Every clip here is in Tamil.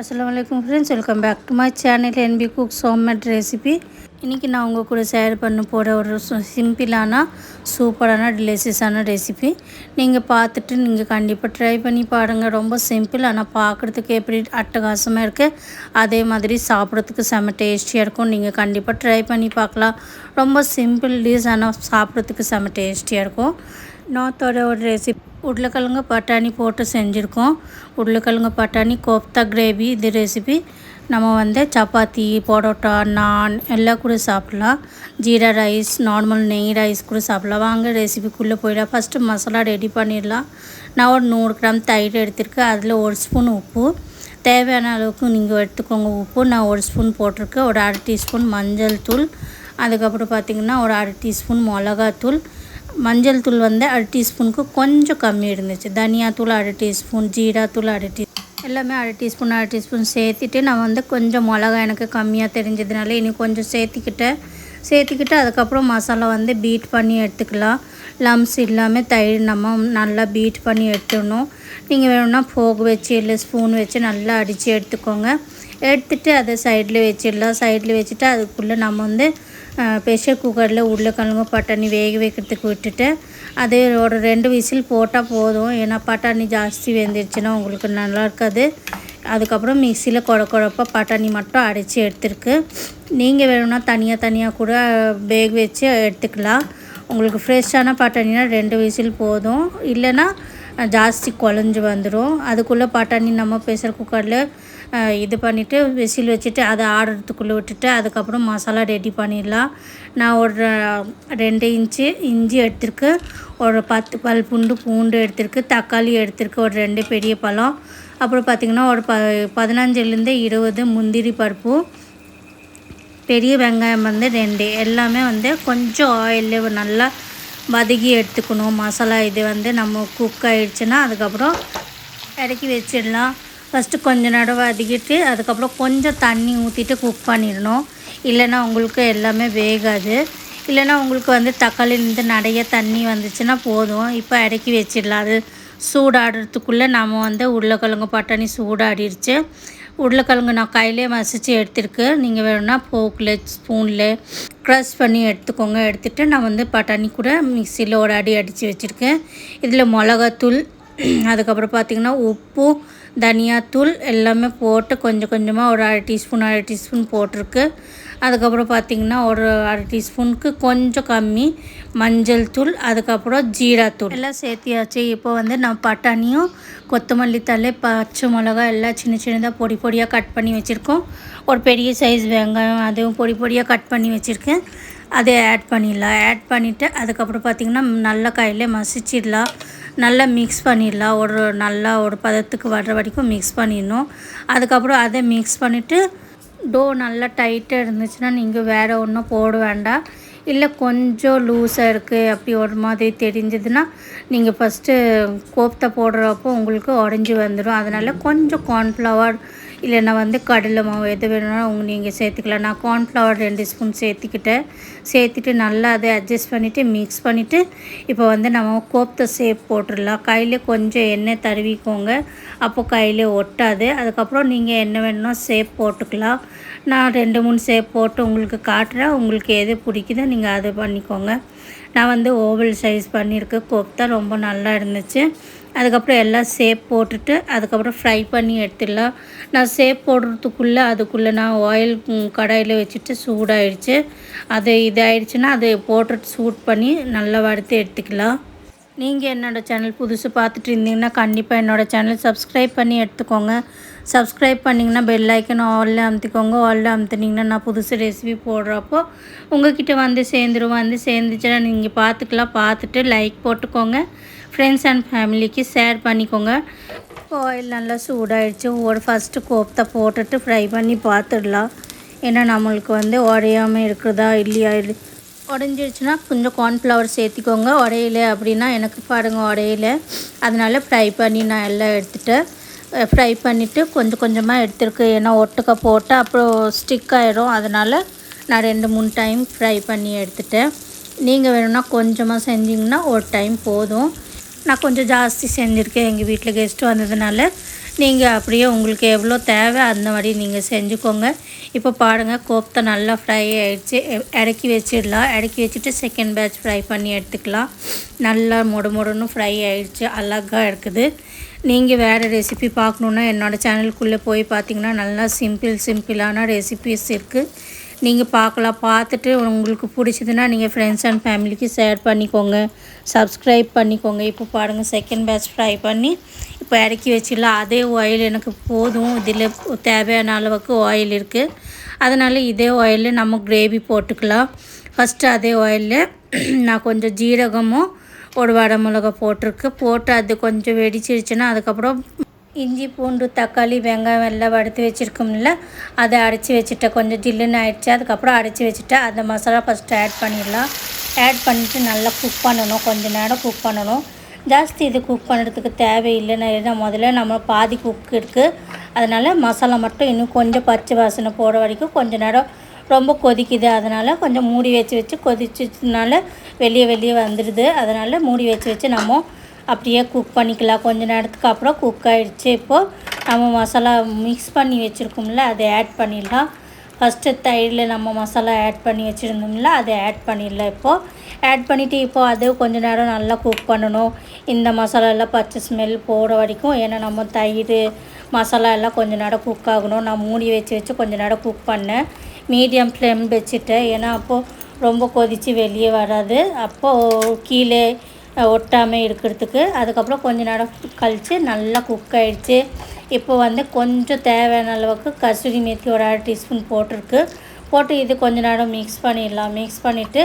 அஸ்லாம் வலைக்கம் friends welcome back to my channel N P cook homemade recipe இன்றைக்கி நான் உங்கள் கூட ஷேர் பண்ண போகிற ஒரு சிம்பிளான சூப்பரான டெலிசியஸான ரெசிபி நீங்கள் பார்த்துட்டு நீங்கள் கண்டிப்பாக ட்ரை பண்ணி பாருங்கள் ரொம்ப சிம்பிள் ஆனால் பார்க்குறதுக்கு எப்படி அட்டகாசமாக இருக்குது அதே மாதிரி சாப்பிட்றதுக்கு செம்ம டேஸ்டியாக இருக்கும். நீங்கள் கண்டிப்பாக ட்ரை பண்ணி பார்க்கலாம். ரொம்ப சிம்பிள் டிஷ் ஆனால் சாப்பிட்றதுக்கு செம்ம டேஸ்டியாக இருக்கும். நார்த்தோட ஒரு ரெசிபி உருளைக்கிழங்கு பட்டாணி போட்டு செஞ்சுருக்கோம். உருளைக்கிழங்கு பட்டாணி கோப்தா கிரேவி இது ரெசிபி நம்ம வந்து சப்பாத்தி பரோட்டா நான் எல்லாம் கூட சாப்பிட்லாம். ஜீரா ரைஸ் நார்மல் நெய் ரைஸ் கூட சாப்பிட்லாம். வாங்க ரெசிபிக்குள்ளே போயிடலாம். ஃபஸ்ட்டு மசாலா ரெடி பண்ணிடலாம். நான் ஒரு நூறு கிராம் தயிர் எடுத்திருக்கேன். அதில் ஒரு ஸ்பூன் உப்பு. தேவையான அளவுக்கு நீங்கள் எடுத்துக்கோங்க உப்பு. நான் ஒரு ஸ்பூன் போட்டிருக்கேன். ஒரு அரை டீஸ்பூன் மஞ்சள் தூள். அதுக்கப்புறம் பார்த்திங்கன்னா ஒரு அரை டீஸ்பூன் மிளகாத்தூள். மஞ்சள் தூள் வந்து அரை டீஸ்பூனுக்கு கொஞ்சம் கம்மி இருந்துச்சு. தனியா தூள் அரை டீஸ்பூன் தூள் அரை டீ எல்லாமே அரை டீஸ்பூன் அரை டீஸ்பூன் சேர்த்துட்டு நான் வந்து கொஞ்சம் மிளகா எனக்கு கம்மியாக தெரிஞ்சதுனால இனி கொஞ்சம் சேர்த்துக்கிட்டேன் சேர்த்துக்கிட்டு அதுக்கப்புறம் மசாலா வந்து பீட் பண்ணி எடுத்துக்கலாம். லம்ஸ் இல்லாமல் தயிர் நம்ம நல்லா பீட் பண்ணி எடுத்துடணும். நீங்கள் வேணும்னா ஃபோக் வச்சு இல்லை ஸ்பூன் வச்சு நல்லா அடித்து எடுத்துக்கோங்க. எடுத்துகிட்டு அதை சைடில் வச்சிடலாம். சைடில் வச்சுட்டு அதுக்குள்ளே நம்ம வந்து ப்ரெஷர் குக்கரில் உருளைக்கிழங்கு பட்டாணி வேக வைக்கிறதுக்கு விட்டுட்டு அது ஒரு ரெண்டு விசில் போட்டால் போதும். ஏன்னா பட்டாணி ஜாஸ்தி வெந்துருச்சுன்னா உங்களுக்கு நல்லா இருக்காது. அதுக்கப்புறம் மிக்சியில் குழ குழப்பாக பட்டாணி மட்டும் அரைச்சி எடுத்துருக்கு. நீங்கள் வேணும்னா தனியாக தனியாக கூட வேக வச்சு எடுத்துக்கலாம். உங்களுக்கு ஃப்ரெஷ்ஷான பட்டாணினா ரெண்டு விசில் போதும். இல்லைன்னா ஜாஸ்தி குழஞ்சி வந்துடும் அதுக்குள்ளே பட்டாணி நம்ம ப்ரெஷர் குக்கரில் இது பண்ணிவிட்டு விசில் வச்சுட்டு அதை ஆடுறதுக்குள்ளே விட்டுட்டு அதுக்கப்புறம் மசாலா ரெடி பண்ணிடலாம். நான் ஒரு ரெண்டு இன்ச்சு இஞ்சி எடுத்திருக்கு ஒரு பத்து பல் பூண்டு பூண்டு எடுத்திருக்கு தக்காளி எடுத்திருக்கு ஒரு ரெண்டு பெரிய பழம். அப்புறம் பார்த்திங்கன்னா ஒரு ப பதினஞ்சுலேருந்து இருபது முந்திரி பருப்பு பெரிய வெங்காயம் வந்து ரெண்டு எல்லாமே வந்து கொஞ்சம் ஆயிலில் நல்லா வதக்கி எடுத்துக்கணும். மசாலா இது வந்து நம்ம குக் ஆகிடுச்சுன்னா அதுக்கப்புறம் இறக்கி வச்சிடலாம். ஃபஸ்ட்டு கொஞ்சம் நேரம் வதக்கிட்டு அதுக்கப்புறம் கொஞ்சம் தண்ணி ஊற்றிட்டு குக் பண்ணிடணும். இல்லைன்னா உங்களுக்கு எல்லாமே வேகாது. இல்லைன்னா உங்களுக்கு வந்து தக்காளிலேருந்து நிறைய தண்ணி வந்துச்சுன்னா போதும். இப்போ இறக்கி வச்சிடலாம். அது சூடாடுறதுக்குள்ளே நம்ம வந்து உருளைக்கிழங்கு பட்டாணி சூடாடிடுச்சு. உருளைக்கிழங்கு நான் கையிலே மசித்து எடுத்திருக்கு. நீங்கள் வேணும்னா போக்கில் ஸ்பூனில் க்ரஷ் பண்ணி எடுத்துக்கோங்க. எடுத்துகிட்டு நான் வந்து பட்டாணி கூட மிக்சியில் ஒரு அடி அடித்து வச்சுருக்கேன். இதில் மிளகாத்தூள் அதுக்கப்புறம் பார்த்திங்கன்னா உப்பு தனியாத்தூள் எல்லாமே போட்டு கொஞ்சம் கொஞ்சமாக ஒரு அரை டீஸ்பூன் அரை டீஸ்பூன் போட்டிருக்கு. அதுக்கப்புறம் பார்த்திங்கன்னா ஒரு அரை டீஸ்பூனுக்கு கொஞ்சம் கம்மி மஞ்சள் தூள் அதுக்கப்புறம் ஜீராத்தூள். எல்லாம் சேர்த்தியாச்சு. இப்போ வந்து நான் பட்டாணியும் கொத்தமல்லி தலை பச்சை மிளகா எல்லாம் சின்ன சின்னதாக பொடி பொடியாக கட் பண்ணி வச்சுருக்கோம். ஒரு பெரிய சைஸ் வெங்காயம் அதுவும் பொடி பொடியாக கட் பண்ணி வச்சுருக்கேன். அதை ஆட் பண்ணிடலாம். ஆட் பண்ணிவிட்டு அதுக்கப்புறம் பார்த்திங்கன்னா நல்ல காயிலே மசிச்சிடலாம். நல்லா மிக்ஸ் பண்ணிடலாம். ஒரு நல்லா ஒரு பதத்துக்கு வர்ற வரைக்கும் மிக்ஸ் பண்ணிடணும். அதுக்கப்புறம் அதை மிக்ஸ் பண்ணிவிட்டு டோ நல்லா டைட்டாக இருந்துச்சுன்னா நீங்கள் வேறு ஒன்றும் போட வேண்டாம். இல்லை கொஞ்சம் லூஸாக இருக்குது அப்படி ஒரு மாதிரி தெரிஞ்சதுன்னா நீங்கள் ஃபஸ்ட்டு கோப்தை போடுறப்போ உங்களுக்கு உடஞ்சி வந்துடும் அதனால் கொஞ்சம் கார்ன்ஃப்ளவர் இல்லைன்னா வந்து கடலை மாவு எது வேணும்னா உங்க நீங்கள் சேர்த்துக்கலாம். நான் கார்ன்ஃப்ளவர் ரெண்டு ஸ்பூன் சேர்த்துக்கிட்டேன். சேர்த்துட்டு நல்லா அதை அட்ஜஸ்ட் பண்ணிவிட்டு மிக்ஸ் பண்ணிவிட்டு இப்போ வந்து நம்ம கோப்தை சேப் போட்டுடலாம். கையில் கொஞ்சம் எண்ணெய் தருவிக்கோங்க. அப்போ கையில் ஒட்டாது. அதுக்கப்புறம் நீங்கள் என்ன வேணும்னா சேப் போட்டுக்கலாம். நான் ரெண்டு மூணு சேப் போட்டு உங்களுக்கு காட்டுறேன். உங்களுக்கு எது பிடிக்குதோ நீங்கள் அது பண்ணிக்கோங்க. நான் வந்து ஓவல் சைஸ் பண்ணியிருக்கேன் கோப்தா ரொம்ப நல்லா இருந்துச்சு. அதுக்கப்புறம் எல்லாம் சேப் போட்டுட்டு அதுக்கப்புறம் ஃப்ரை பண்ணி எடுத்துடலாம். நான் சேப் போடுறதுக்குள்ளே அதுக்குள்ளே நான் ஆயில் கடாயில் வச்சுட்டு சூடாயிடுச்சு. அதை அது இதாயிடுச்சுன்னா அதை போட்டுட்டு சூட் பண்ணி நல்லா வறுத்து எடுத்துக்கலாம். நீங்கள் என்னோடய சேனல் புதுசு பார்த்துட்டு இருந்தீங்கன்னா கண்டிப்பாக என்னோடய சேனல் சப்ஸ்கிரைப் பண்ணி எடுத்துக்கோங்க. சப்ஸ்கிரைப் பண்ணிங்கன்னா பெல் ஐக்கன் ஆலில் அமுத்திக்கோங்க. ஆலில் அமுத்துனீங்கன்னா நான் புதுசு ரெசிபி போடுறப்போ உங்ககிட்ட வந்து சேர்ந்துரும். வந்து சேர்ந்துச்சுன்னா நீங்கள் பார்த்துக்கலாம். பார்த்துட்டு லைக் போட்டுக்கோங்க. ஃப்ரெண்ட்ஸ் அண்ட் ஃபேமிலிக்கு ஷேர் பண்ணிக்கோங்க. ஆயில் நல்லா சூடாயிடுச்சு. ஒரு ஃபஸ்ட்டு கோப்தை போட்டுட்டு ஃப்ரை பண்ணி பார்த்துடலாம். ஏன்னா நம்மளுக்கு வந்து உடையாமல் இருக்குதா இல்லையா? உடஞ்சிருச்சுன்னா கொஞ்சம் கார்ன்ஃப்ளவர் சேர்த்திக்கோங்க. உடையில அப்படின்னா எனக்கு பாருங்கள் உடையில. அதனால் ஃப்ரை பண்ணி நான் எல்லாம் எடுத்துட்டேன். ஃப்ரை பண்ணிவிட்டு கொஞ்சம் கொஞ்சமாக எடுத்துருக்கு. ஏன்னா ஒட்டுக்க போட்டு அப்புறம் ஸ்டிக் ஆகிரும் அதனால் நான் ரெண்டு மூணு டைம் ஃப்ரை பண்ணி எடுத்துட்டேன். நீங்கள் வேணும்னா கொஞ்சமாக செஞ்சிங்கன்னா ஒரு டைம் போதும். நான் கொஞ்சம் ஜாஸ்தி செஞ்சுருக்கேன். எங்கள் வீட்டில் கெஸ்ட்டு வந்ததுனால நீங்கள் அப்படியே உங்களுக்கு எவ்வளோ தேவை அந்த மாதிரி நீங்கள் செஞ்சுக்கோங்க. இப்போ பாருங்கள் கோப்தா நல்லா ஃப்ரை ஆகிடுச்சு இறக்கி வச்சிடலாம். இறக்கி வச்சுட்டு செகண்ட் பேட்ச் ஃப்ரை பண்ணி எடுத்துக்கலாம். நல்லா முடு முடுன்னு ஃப்ரை ஆகிடுச்சு அழகாக இருக்குது. நீங்கள் வேறு ரெசிபி பார்க்கணுன்னா என்னோடய சேனலுக்குள்ளே போய் பார்த்தீங்கன்னா நல்லா சிம்பிள் சிம்பிளான ரெசிபிஸ் இருக்குது நீங்கள் பார்க்கலாம். பார்த்துட்டு உங்களுக்கு பிடிச்சதுன்னா நீங்கள் ஃப்ரெண்ட்ஸ் அண்ட் ஃபேமிலிக்கு ஷேர் பண்ணிக்கோங்க. சப்ஸ்கிரைப் பண்ணிக்கோங்க. இப்போ பாருங்கள் செகண்ட் பேட்ச் ஃப்ரை பண்ணி இப்போ இறக்கி வச்சிடலாம் அதே ஆயில் எனக்கு போதும். இதில் தேவையான அளவுக்கு ஆயில் இருக்குது அதனால் இதே ஆயிலில் நம்ம கிரேவி போட்டுக்கலாம். ஃபஸ்ட்டு அதே ஆயிலில் நான் கொஞ்சம் ஜீரகமும் ஒரு வடை மிளகா போட்டிருக்கு. போட்டு அது கொஞ்சம் வெடிச்சிருச்சுன்னா அதுக்கப்புறம் இஞ்சி பூண்டு தக்காளி வெங்காயம் எல்லாம் வறுத்து வச்சுருக்கோம்ல அதை அரைச்சி வச்சுட்டேன். கொஞ்சம் ஜில்லுன்னு ஆயிடுச்சு. அதுக்கப்புறம் அரைச்சி வச்சுட்டேன். அந்த மசாலா ஃபஸ்ட்டு ஆட் பண்ணிடலாம். ஆட் பண்ணிவிட்டு நல்லா குக் பண்ணணும். கொஞ்சம் நேரம் குக் பண்ணணும். ஜாஸ்தி இது குக் பண்ணுறதுக்கு தேவையில்லைன்னு ஏன்னா முதல்ல நம்ம பாதி குக் இருக்குது அதனால் மசாலா மட்டும் இன்னும் கொஞ்சம் பச்சை வாசனை போகிற வரைக்கும் கொஞ்சம் நேரம் ரொம்ப கொதிக்குது. அதனால் கொஞ்சம் மூடி வச்சு வச்சு கொதிச்சதுனால வெளியே வெளியே வந்துடுது அதனால் மூடி வச்சு வச்சு நம்ம அப்படியே குக் பண்ணிக்கலாம். கொஞ்ச நேரத்துக்கு அப்புறம் குக் ஆகிடுச்சு இப்போது நம்ம மசாலா மிக்ஸ் பண்ணி வச்சுருக்கோம்ல அதை ஆட் பண்ணிடலாம். ஃபஸ்ட்டு தயிரில் நம்ம மசாலா ஆட் பண்ணி வச்சுருந்தோம்ல அதை ஆட் பண்ணிடலாம் இப்போது ஆட் பண்ணிவிட்டு இப்போது அது கொஞ்சம் நேரம் நல்லா குக் பண்ணணும். இந்த மசாலாலாம் பச்சை ஸ்மெல் போகிற வரைக்கும். ஏன்னா நம்ம தயிர் மசாலா எல்லாம் கொஞ்ச நேரம் குக் ஆகணும். நான் மூடி வச்சு வச்சு கொஞ்சம் நேரம் குக் பண்ணேன். மீடியம் ஃப்ளேம் வச்சுட்டேன். ஏன்னா அப்போது ரொம்ப கொதித்து வெளியே வராது. அப்போது கீழே ஒட்டாமல் இருக்கிறதுக்கு. அதுக்கப்புறம் கொஞ்ச நேரம் கழித்து நல்லா குக் ஆகிடுச்சு இப்போ வந்து கொஞ்சம் தேவையான அளவுக்கு கஸ்தூரி மேத்தி ஒரு அரை டீஸ்பூன் போட்டிருக்கு. போட்டு இது கொஞ்ச நேரம் மிக்ஸ் பண்ணிடலாம். மிக்ஸ் பண்ணிவிட்டு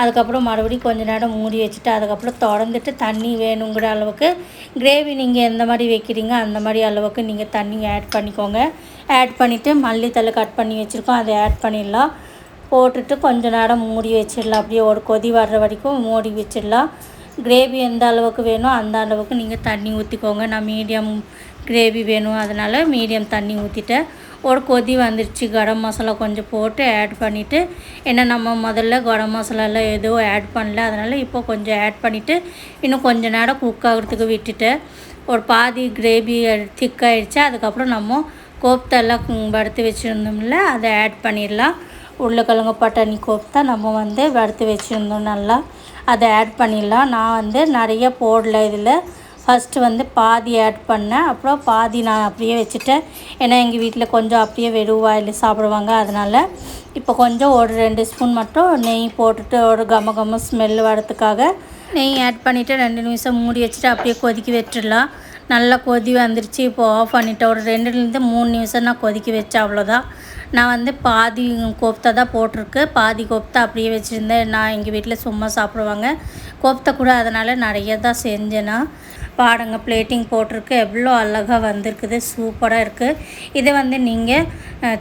அதுக்கப்புறம் மறுபடியும் கொஞ்ச நேரம் மூடி வச்சுட்டு அதுக்கப்புறம் திறந்துட்டு தண்ணி வேணுங்கிற அளவுக்கு கிரேவி நீங்கள் எந்த மாதிரி வைக்கிறீங்க அந்த மாதிரி அளவுக்கு நீங்கள் தண்ணி ஆட் பண்ணிக்கோங்க. ஆட் பண்ணிவிட்டு மல்லித்தலை கட் பண்ணி வச்சுருக்கோம். அதை ஆட் பண்ணிடலாம். போட்டுட்டு கொஞ்ச நேரம் மூடி வச்சிடலாம். அப்படியே ஒரு கொதி வர்ற வரைக்கும் மூடி வச்சிடலாம். கிரேவி எந்த அளவுக்கு வேணும் அந்த அளவுக்கு நீங்கள் தண்ணி ஊற்றிக்கோங்க நான் மீடியம் கிரேவி வேணும். அதனால் மீடியம் தண்ணி ஊற்றிட்டேன் ஒரு கொதி வந்துருச்சு. கரம் மசாலா கொஞ்சம் போட்டு ஆட் பண்ணிவிட்டு ஏன்னா நம்ம முதல்ல கரம் மசாலாலாம் எதுவும் ஆட் பண்ணல. அதனால் இப்போ கொஞ்சம் ஆட் பண்ணிவிட்டு இன்னும் கொஞ்சம் நேரம் குக் ஆகிறதுக்கு விட்டுட்டேன். ஒரு பாதி கிரேவி திக்காயிடுச்சு அதுக்கப்புறம் நம்ம கோப்தெல்லாம் வறுத்து வச்சுருந்தோம்ல அதை ஆட் பண்ணிடலாம். உருளைக்கிழங்கு பட்டாணி கோப்தா நம்ம வந்து வறுத்து வச்சுருந்தோம் நல்லா. அதை ஆட் பண்ணிடலாம். நான் வந்து நிறைய போடல இதில். ஃபஸ்ட்டு வந்து பாதி ஆட் பண்ணேன். அப்புறம் பாதி நான் அப்படியே வச்சுட்டேன். ஏன்னா எங்கள் வீட்டில் கொஞ்சம் அப்படியே வெறும் வாயில் சாப்பிடுவாங்க. அதனால் இப்போ கொஞ்சம் ஒரு ரெண்டு ஸ்பூன் மட்டும் நெய் போட்டுட்டு ஒரு கம கம ஸ்மெல் வரத்துக்காக நெய் ஆட் பண்ணிவிட்டு ரெண்டு நிமிஷம் மூடி வச்சுட்டு அப்படியே கொதிக்க வச்சிடலாம் நல்லா கொதி வந்துருச்சு. இப்போ ஆஃப் பண்ணிவிட்டேன் ஒரு ரெண்டுலேருந்து மூணு நிமிஷம் நான் கொதிக்க வச்சேன். அவ்வளோதான் நான் வந்து பாதி கோப்தா தான் போட்டிருக்கு. பாதி கோப்தா அப்படியே வச்சுருந்தேன். நான் எங்கள் வீட்டில் சும்மா சாப்பிடுவாங்க. கோப்தா கூட அதனால் நிறைய தான் செஞ்சேன்னா பாருங்க பிளேட்டிங் போட்டிருக்கு. எவ்வளோ அழகாக வந்திருக்குது. சூப்பராக இருக்குது இதை வந்து நீங்கள்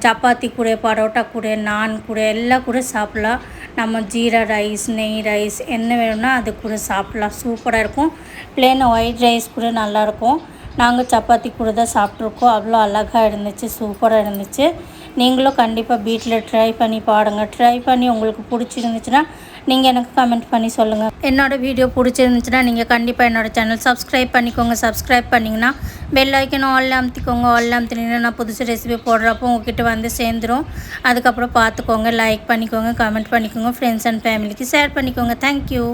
சப்பாத்தி கூட பரோட்டா கூட நான் கூட எல்லாம் கூட சாப்பிட்லாம். நம்ம ஜீரா ரைஸ் நெய் ரைஸ் என்ன வேணும்னா அது கூட சாப்பிட்லாம். சூப்பராக இருக்கும். பிளேன் ஒயிட் ரைஸ் கூட நல்லாயிருக்கும் நாங்கள் சப்பாத்தி கூட தான் சாப்பிட்ருக்கோம் அவ்வளோ அழகாக இருந்துச்சு. சூப்பராக இருந்துச்சு. நீங்களும் கண்டிப்பாக வீட்டில் ட்ரை பண்ணி பாடுங்கள் ட்ரை பண்ணி உங்களுக்கு பிடிச்சிருந்துச்சுன்னா நீங்கள் எனக்கு கமெண்ட் பண்ணி சொல்லுங்கள் என்னோடய வீடியோ பிடிச்சிருந்துச்சுன்னா நீங்கள் கண்டிப்பாக என்னோடய சேனல் சப்ஸ்கிரைப் பண்ணிக்கோங்க. சப்ஸ்கிரைப் பண்ணிங்கன்னா பெல் ஐக்கனும் ஆல் அமுத்திக்கோங்க. ஆல் அமுத்தினீங்கன்னா நான் புதுசு ரெசிபி போடுறப்போ உங்ககிட்ட வந்து சேர்ந்துடும் அதுக்கப்புறம் பார்த்துக்கோங்க லைக் பண்ணிக்கோங்க கமெண்ட் பண்ணிக்கோங்க ஃப்ரெண்ட்ஸ் அண்ட் ஃபேமிலிக்கு ஷேர் பண்ணிக்கோங்க. Thank you